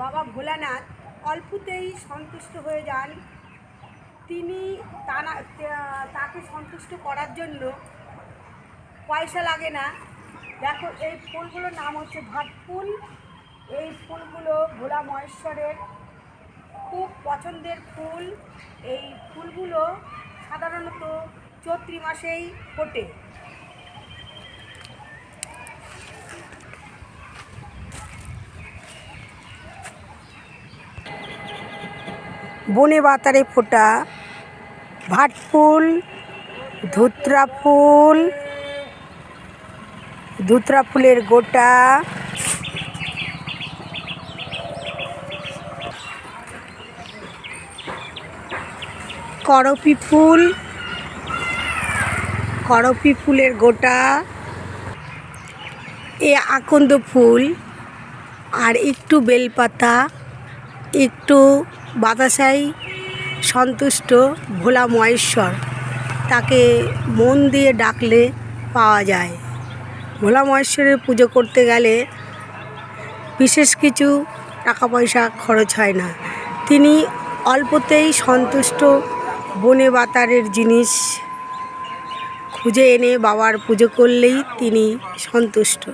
বাবা ভোলানাথ অল্পতেই সন্তুষ্ট হয়ে যান। তিনি তানা, তাকে সন্তুষ্ট করার জন্য পয়সা লাগে না। দেখো, এই ফুলগুলোর নাম হচ্ছে ভাট ফুল। এই ফুলগুলো ভোলা মহেশ্বরের খুব পছন্দের ফুল। এই ফুলগুলো সাধারণত চৈত্রি মাসেই ফোটে। বনে বাতারে ফোটা, ভাট ফুল, ধুত্রা ফুল, ধুত্রা ফুলের গোটা। করপি ফুল, করপি ফুলের গোটা। এ আকন্দ ফুল আর একটু বেলপাতা। একটু বাতাসাই সন্তুষ্ট ভোলা মহেশ্বর। তাকে মন দিয়ে ডাকলে পাওয়া যায়। ভোলা মহেশ্বরের পুজো করতে গেলে বিশেষ কিছু টাকা পয়সা খরচ হয় না। তিনি অল্পতেই সন্তুষ্ট বনে বাতারের জিনিস খুঁজে এনে বাবার পুজো করলেই তিনি সন্তুষ্ট।